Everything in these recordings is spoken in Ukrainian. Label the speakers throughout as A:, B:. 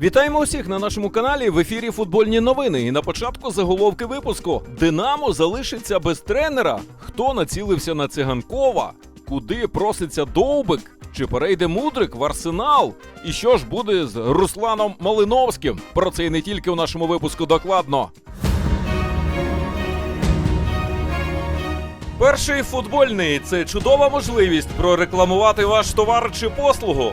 A: Вітаємо усіх на нашому каналі в ефірі футбольні новини. І на початку заголовки випуску: Динамо залишиться без тренера. Хто націлився на циганкова? Куди проситься Довбик? Чи перейде Мудрик в арсенал? І що ж буде з Русланом Малиновським? Про це і не тільки в нашому випуску докладно. Перший футбольний це чудова можливість прорекламувати ваш товар чи послугу.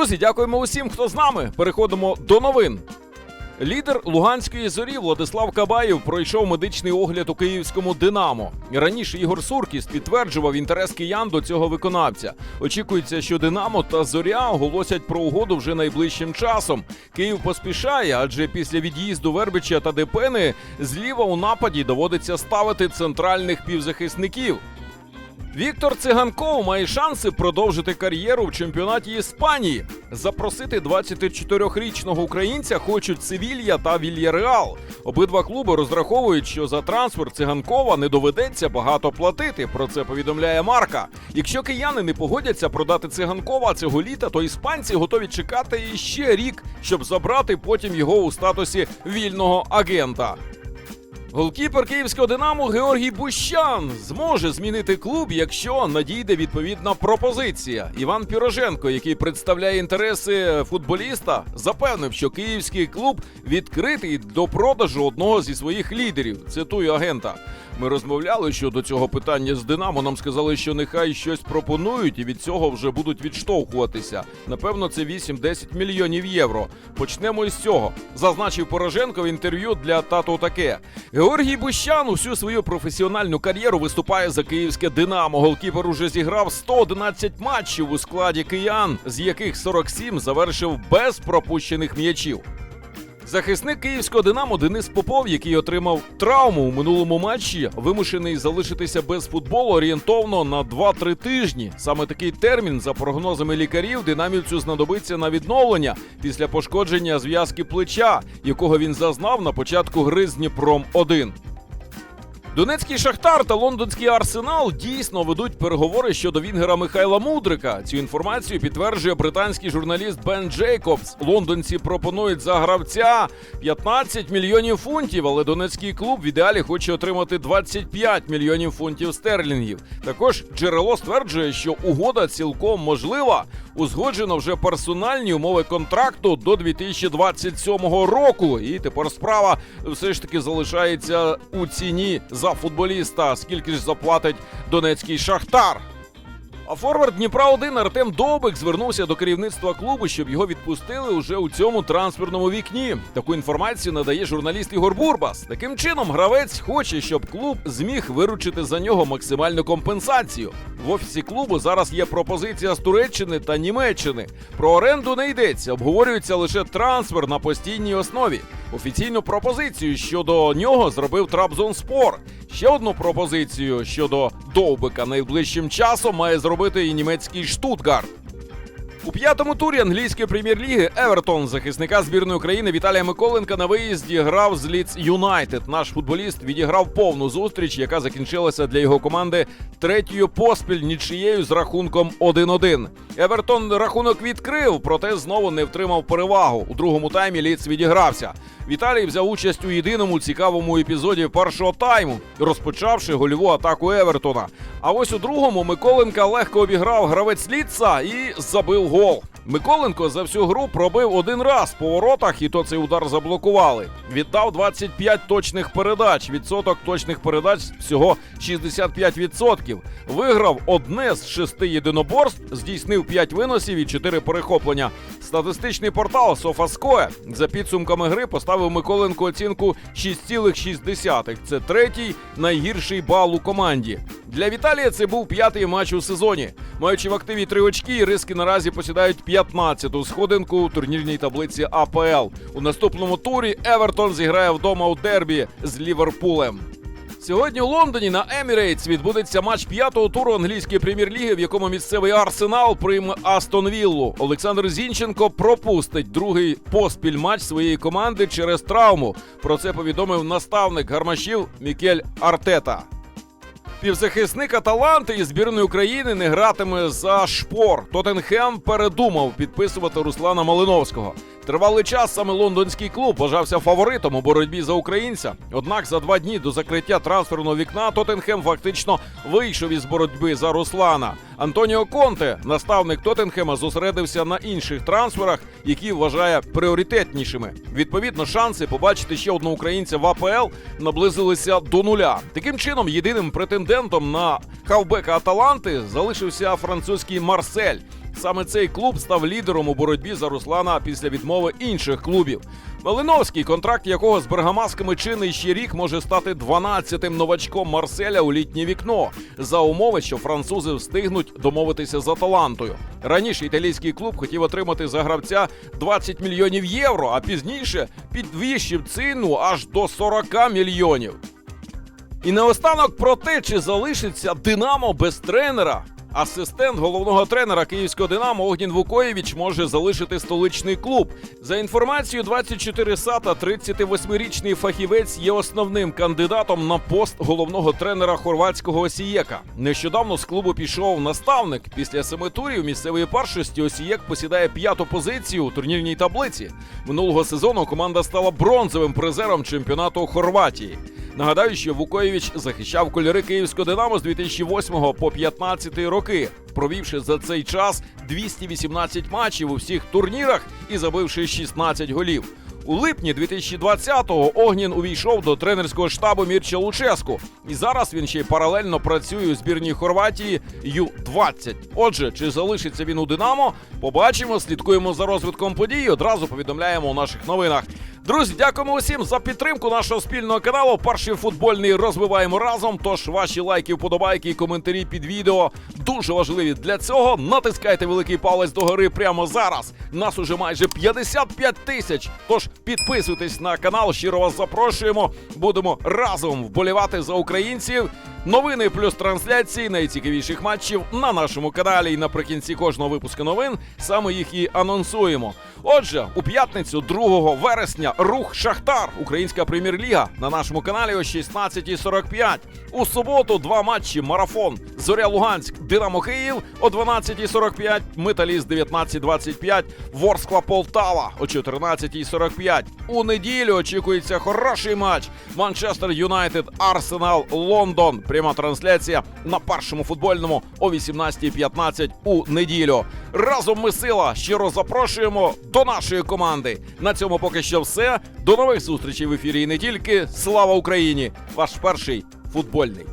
A: Друзі, дякуємо усім, хто з нами. Переходимо до новин. Лідер Луганської зорі Владислав Кабаєв пройшов медичний огляд у київському Динамо. Раніше Ігор Суркіс підтверджував інтерес киян до цього виконавця. Очікується, що Динамо та Зоря оголосять про угоду вже найближчим часом. Київ поспішає, адже після від'їзду Вербича та Депени зліва у нападі доводиться ставити центральних півзахисників. Віктор Циганков має шанси продовжити кар'єру в чемпіонаті Іспанії. Запросити 24-річного українця хочуть Севілья та Вільяреал. Обидва клуби розраховують, що за трансфер циганкова не доведеться багато платити. Про це повідомляє Марка. Якщо кияни не погодяться продати циганкова цього літа, то іспанці готові чекати іще рік, щоб забрати потім його у статусі вільного агента. Голкіпер київського Динамо Георгій Бущан зможе змінити клуб, якщо надійде відповідна пропозиція. Іван Піроженко, який представляє інтереси футболіста, запевнив, що київський клуб відкритий до продажу одного зі своїх лідерів. Цитую агента. Ми розмовляли щодо цього питання з Динамо. Нам сказали, що нехай щось пропонують, і від цього вже будуть відштовхуватися. Напевно, це 8-10 мільйонів євро. Почнемо із цього. Зазначив Порошенко в інтерв'ю для тато таке. Георгій Бущан усю свою професіональну кар'єру виступає за київське Динамо. Голкіпер уже зіграв 111 матчів у складі киян, з яких 47 завершив без пропущених м'ячів. Захисник київського Динамо Денис Попов, який отримав травму у минулому матчі, вимушений залишитися без футболу орієнтовно на 2-3 тижні. Саме такий термін, за прогнозами лікарів, динамівцю знадобиться на відновлення після пошкодження зв'язки плеча, якого він зазнав на початку гри з Дніпром 1 Донецький Шахтар та лондонський Арсенал дійсно ведуть переговори щодо Вінгера Михайла Мудрика. Цю інформацію підтверджує британський журналіст Бен Джейкобс. Лондонці пропонують за гравця 15 мільйонів фунтів, але донецький клуб в ідеалі хоче отримати 25 мільйонів фунтів стерлінгів. Також джерело стверджує, що угода цілком можлива. Узгоджено вже персональні умови контракту до 2027 року. І тепер справа все ж таки залишається у ціні за футболіста. Скільки ж заплатить донецький шахтар? А форвард Дніпра 1 Артем Довбик звернувся до керівництва клубу, щоб його відпустили уже у цьому трансферному вікні. Таку інформацію надає журналіст Ігор Бурбас. Таким чином, гравець хоче, щоб клуб зміг виручити за нього максимальну компенсацію. В офісі клубу зараз є пропозиція з Туреччини та Німеччини. Про оренду не йдеться, обговорюється лише трансфер на постійній основі. Офіційну пропозицію щодо нього зробив Трабзонспор. Ще одну пропозицію щодо Довбика найближчим часом має зробити і німецький Штутгарт. У п'ятому турі англійської прем'єр-ліги Евертон захисника збірної України Віталія Миколенка на виїзді грав з Ліц Юнайтед. Наш футболіст відіграв повну зустріч, яка закінчилася для його команди третьою поспіль нічиєю з рахунком 1-1. Евертон рахунок відкрив, проте знову не втримав перевагу. У другому таймі Ліц відігрався. Віталій взяв участь у єдиному цікавому епізоді першого тайму, розпочавши гольову атаку Евертона. А ось у другому Миколенка легко обіграв гравець Ліца і забив гол. Миколенко за всю гру пробив один раз по воротах, і то цей удар заблокували. Віддав 25 точних передач. Відсоток точних передач всього 65%. Виграв одне з шести єдиноборств, здійснив 5 виносів і 4 перехоплення. Статистичний портал SofaScore за підсумками гри поставив Миколенко оцінку 6,6. Це третій найгірший бал у команді. Для Віталія це був п'ятий матч у сезоні. Маючи в активі три очки, риски наразі посідають 15-ту сходинку у турнірній таблиці АПЛ. У наступному турі Евертон зіграє вдома у дербі з Ліверпулем. Сьогодні у Лондоні на Емірейтс відбудеться матч п'ятого туру англійської прем'єр-ліги, в якому місцевий арсенал прийме Астон Віллу. Олександр Зінченко пропустить другий поспіль матч своєї команди через травму. Про це повідомив наставник гармашів Мікель Артета. Півзахисник Аталанти із збірної України не гратиме за шпор. Тоттенхем передумав підписувати Руслана Малиновського. Тривалий час саме лондонський клуб вважався фаворитом у боротьбі за українця. Однак за два дні до закриття трансферного вікна Тоттенхем фактично вийшов із боротьби за Руслана. Антоніо Конте, наставник Тоттенхема, зосередився на інших трансферах, які вважає пріоритетнішими. Відповідно, шанси побачити ще одного українця в АПЛ наблизилися до нуля. Таким чином, єдиним претендентом на хавбека Аталанти залишився французький Марсель. Саме цей клуб став лідером у боротьбі за Руслана після відмови інших клубів. Малиновський, контракт якого з бергамасками чинний ще рік може стати 12-тим новачком Марселя у літнє вікно за умови, що французи встигнуть домовитися за талантою. Раніше італійський клуб хотів отримати за гравця 20 мільйонів євро, а пізніше підвищив ціну аж до 40 мільйонів. І наостанок про те, чи залишиться Динамо без тренера. Асистент головного тренера київського Динамо Огнін Вукоєвич може залишити столичний клуб. За інформацією 24 сата, 38-річний фахівець є основним кандидатом на пост головного тренера хорватського Осієка. Нещодавно з клубу пішов наставник. Після семи турів місцевої першості Осієк посідає п'яту позицію у турнірній таблиці. Минулого сезону команда стала бронзовим призером чемпіонату Хорватії. Нагадаю, що Вукоєвич захищав кольори київського Динамо з 2008 по 2015 роки, провівши за цей час 218 матчів у всіх турнірах і забивши 16 голів. У липні 2020-го Огнін увійшов до тренерського штабу Мірча Луческу, і зараз він ще й паралельно працює у збірній Хорватії Ю-20. Отже, чи залишиться він у Динамо? Побачимо, слідкуємо за розвитком подій. Одразу повідомляємо у наших новинах. Друзі, дякуємо усім за підтримку нашого спільного каналу. Перший футбольний розвиваємо разом. Тож ваші лайки, вподобайки і коментарі під відео дуже важливі для цього. Натискайте великий палець догори прямо зараз. Нас уже майже 55 тисяч. Тож підписуйтесь на канал. Щиро вас запрошуємо. Будемо разом вболівати за українців. Новини плюс трансляції найцікавіших матчів на нашому каналі. І наприкінці кожного випуску новин саме їх і анонсуємо. Отже, у п'ятницю, 2 вересня, рух Шахтар, Українська прем'єр-ліга на нашому каналі о 16.45. У суботу два матчі марафон. Зоря Луганськ, Динамо Київ о 12.45, Металіст 19.25, Ворскла Полтава о 14.45. У неділю очікується хороший матч. Манчестер Юнайтед, Арсенал, Лондон. Пряма трансляція на першому футбольному о 18.15 у неділю. Разом ми сила. Щиро запрошуємо до нашої команди. На цьому поки що все. До нових зустрічей в ефірі і не тільки. Слава Україні! Ваш перший футбольний.